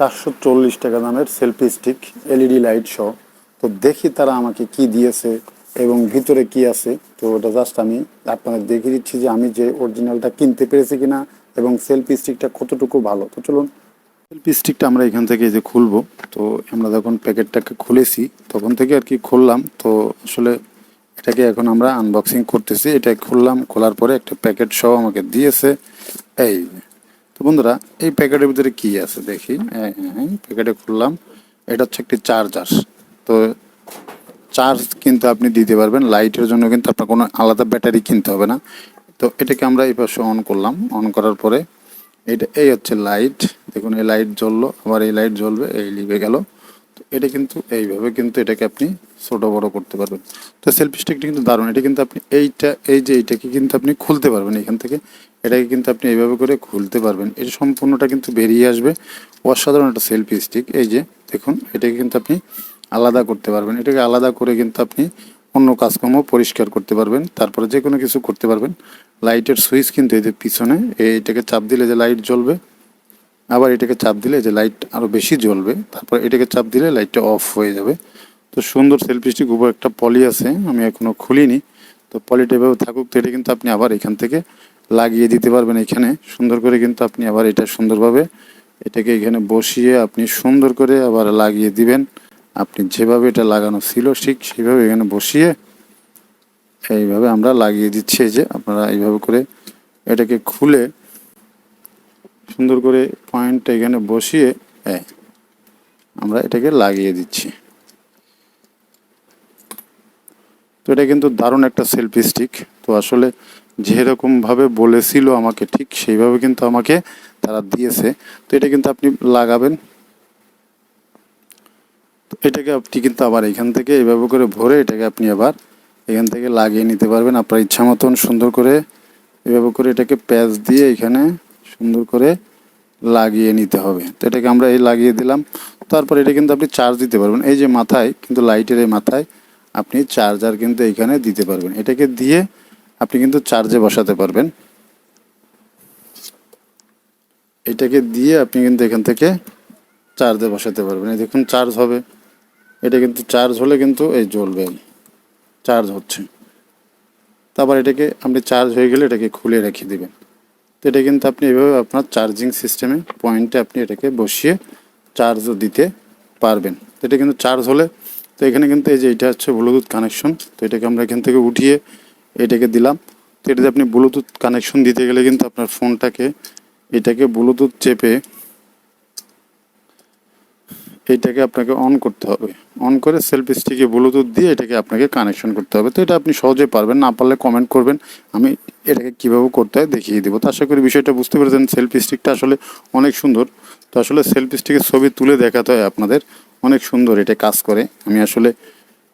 চারশো চল্লিশ টাকা দামের সেলফি স্টিক, এলইডি লাইট সহ। তো দেখি তারা আমাকে কি দিয়েছে এবং ভিতরে কি আছে। তো ওটা জাস্ট আমি আপনাদের দেখিয়ে দিচ্ছি যে আমি যে অরিজিনালটা কিনতে পেরেছি কিনা এবং সেলফি স্টিকটা কতটুকু ভালো। তো চলুন, সেলফি স্টিকটা আমরা এখান থেকে যে খুলবো। তো আমরা যখন প্যাকেটটাকে খুলেছি, তখন থেকে আর কি খুললাম। তো আসলে এটাকে এখন আমরা আনবক্সিং করতেছি। এটা খুললাম, খোলার পরে একটা প্যাকেট সহ আমাকে দিয়েছে। এই তো বন্ধুরা, এই প্যাকেটের ভিতরে কি আছে দেখি? প্যাকেটে খুললাম। এটা হচ্ছে একটি চার্জার। তো চার্জ কিন্তু আপনি দিতে পারবেন, লাইটের জন্য কিন্তু আপনার কোনো আলাদা ব্যাটারি কিনতে হবে না। তো এটাকে আমরা এই পাশে অন করলাম। অন করার পরে এটা, এই হচ্ছে লাইট। দেখুন, এই লাইট জ্বললো, আবার এই লাইট জ্বলবে, এই লিভে গেল। তো এটা কিন্তু, এইভাবে কিন্তু এটাকে আপনি ছোট বড় করতে পারবেন। তো সেলফি স্টিকটা কিন্তু দারুণ। এটা কিন্তু আপনি এইটা, এই যে এইটাকে কিন্তু আপনি খুলতে পারবেন এখান থেকে। এটাকে কিন্তু আপনি এইভাবে করে খুলতে পারবেন। এটা সম্পূর্ণটা কিন্তু বেরিয়ে আসবে। অসাধারণ একটা সেলফি স্টিক এই যে, দেখুন, এটাকে কিন্তু আপনি আলাদা করতে পারবেন। এটাকে আলাদা করে কিন্তু আপনি অন্য কাজকর্ম পরিষ্কার করতে পারবেন। তারপরে যে কোনো কিছু করতে পারবেন। লাইটের সুইচ কিন্তু এই যে পিছনে এইটাকে চাপ দিলে যে লাইট জ্বলবে। আবার এটাকে চাপ দিলে যে লাইট আরও বেশি জ্বলবে। তারপর এটাকে চাপ দিলে লাইটটা অফ হয়ে যাবে। তো সুন্দর সেলফি স্টিক উপর একটা পলি আছে। আমি এখনও খুলিনি। তো পলিটা এভাবে থাকুক, তো এটা কিন্তু আপনি আবার এখান থেকে লাগিয়ে দিতে পারবেন এখানে। সুন্দর করে কিন্তু আপনি আবার এটা সুন্দরভাবে এটাকে এখানে বসিয়ে আপনি সুন্দর করে আবার লাগিয়ে দিবেন। আপনি যেভাবে এটা লাগানো ছিল ঠিক সেইভাবে এখানে বসিয়ে এইভাবে আমরা লাগিয়ে দিচ্ছি যে আপনারা এইভাবে করে এটাকে খুলে সুন্দর করে পয়েন্টটা এখানে বসিয়ে আমরা এটাকে লাগিয়ে দিচ্ছি। তো এটা কিন্তু দারুণ একটা সেলফি স্টিক। তো আসলে যেরকমভাবে বলেছিল আমাকে, ঠিক সেইভাবে কিন্তু আমাকে তারা দিয়েছে। তো এটা কিন্তু আপনি লাগাবেন। এটাকে আপনি কিন্তু আবার এখান থেকে এইভাবে করে ভরে এটাকে আপনি আবার এখান থেকে লাগিয়ে নিতে পারবেন। আপনার ইচ্ছা মতন সুন্দর করে এভাবে করে এটাকে প্যাচ দিয়ে এখানে সুন্দর করে লাগিয়ে নিতে হবে। তো এটাকে আমরা এই লাগিয়ে দিলাম। তারপর এটা কিন্তু আপনি চার্জ দিতে পারবেন। এই যে মাথায়, কিন্তু লাইটের এই মাথায় আপনি চার্জার কিন্তু এখানে দিতে পারবেন। এটাকে দিয়ে আপনি কিন্তু চার্জে বসাতে পারবেন। এটাকে দিয়ে আপনি কিন্তু এখান থেকে চার্জে বসাতে পারবেন। এই দেখুন চার্জ হবে। এটা কিন্তু চার্জ হলে কিন্তু এই জ্বলবে। চার্জ হচ্ছে। তারপর এটাকে আপনি চার্জ হয়ে গেলে এটাকে খুলে রেখে দিবেন। তো এটা কিন্তু আপনি এভাবে আপনার চার্জিং সিস্টেমে পয়েন্টে আপনি এটাকে বসিয়ে চার্জও দিতে পারবেন। এটা কিন্তু চার্জ হলে, তো এখানে কিন্তু এই যে এটা হচ্ছে ব্লুটুথ কানেকশন তো এটাকে আমরা এখান থেকে উঠিয়ে এটাকে দিলাম। তো এটাতে আপনি ব্লুটুথ কানেকশন দিতে গেলে কিন্তু আপনার ফোনটাকে এটাকে ব্লুটুথ চেপে এইটাকে আপনাকে অন করতে হবে। অন করে সেলফি স্টিকে ব্লুটুথ দিয়ে এটাকে আপনাকে কানেকশন করতে হবে। তো এটা আপনি সহজে পারবেন, না পারলে কমেন্ট করবেন। আমি এটাকে কীভাবে করতে হয় দেখিয়ে দেবো। তো আশা করি বিষয়টা বুঝতে পেরেছেন সেলফি স্টিকটা আসলে অনেক সুন্দর। তো আসলে সেলফি স্টিকের ছবি তুলে দেখাতে হয় আপনাদের। অনেক সুন্দর এটা কাজ করে। আমি আসলে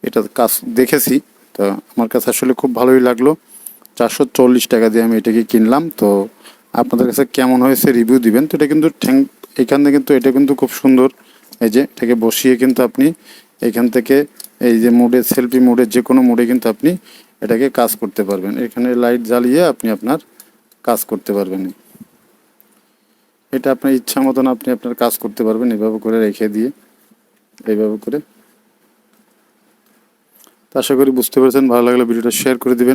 এটা কাজ দেখেছি। তো আমার কাছে আসলে খুব ভালোই লাগল। চারশো চল্লিশ টাকা দিয়ে আমি এটাকে কিনলাম। তো আপনাদের কাছে কেমন হয়েছে রিভিউ দিবেন? তো এটা কিন্তু ঠ্যাং, এখানে কিন্তু এটা কিন্তু খুব সুন্দর। এই যে এটাকে বসিয়ে কিন্তু আপনি এখান থেকে এই যে মোডে সেলফি মোডে যে কোনো মোডে কিন্তু আপনি এটাকে কাজ করতে পারবেন। এখানে লাইট জ্বালিয়ে আপনি আপনার কাজ করতে পারবেন। এটা আপনার ইচ্ছা মতন আপনি আপনার কাজ করতে পারবেন। এভাবে করে রেখে দিয়ে, এইভাবে করে আশা করি বুঝতে পেরেছেন। ভালো লাগলে ভিডিওটা শেয়ার করে দিবেন।